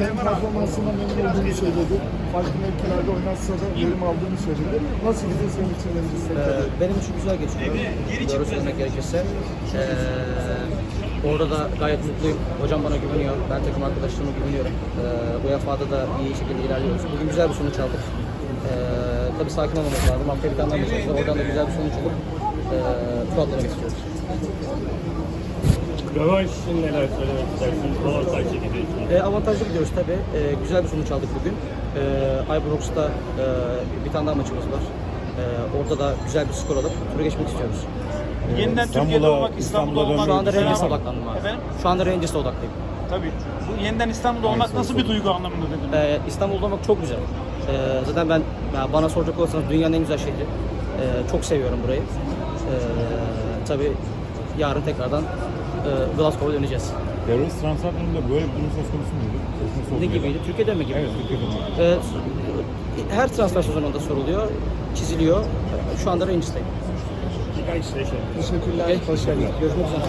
Kendi performansından memnun olduğunu söyledi. Farklı mevkilerde oynatsa da verim aldığını söyledi. Nasıl gidiyor senin için? Ee, benim için güzel geçiyor. Doğru söylemek gerekirse. Ee, orada da gayet mutluyum. Hocam bana güveniyor. Ben takım arkadaşlarıma güveniyorum. Ee, UEFA'da da iyi şekilde ilerliyoruz. Bugün güzel bir sonuç aldık. Ee, tabii sakin olmamız lazım. Haftaya bir tane. Oradan da güzel bir sonuç alıp e, tur atlamak istiyoruz. Rövanş için neler söylemek istersiniz? Avantajlı gidiyorsunuz. E, avantajlı gidiyoruz tabii. E, güzel bir sonuç aldık bugün. E, Ibrox'ta e, bir tane daha maçımız var. E, orada da güzel bir skor alıp tura geçmek istiyoruz. Yeniden İstanbul'a- Türkiye'de olmak, İstanbul'da İstanbul'a olmak. Şu anda. Rangers'a odaklandım abi. Efendim? Şu anda Rangers'a odaklıyım. Tabii. Bu yeniden İstanbul'da olmak nasıl bir duygu anlamında dedim. E, İstanbul'da olmak çok güzel. E, zaten ben ya bana soracak olursanız dünyanın en güzel şehri. E, çok seviyorum burayı. E, tabii yarın tekrardan e, Glasgow'a döneceğiz. Devlet transfer döneminde böyle bir durum söz konusu muydu? Söz konusu Ne gibiydi? Türkiye'de mi gibi? Evet, Türkiye'de mi? E, her transfer sezonunda soruluyor, çiziliyor. Şu anda Rangers'tayım. Teşekkür ederim. Teşekkürler. Görüşmek üzere.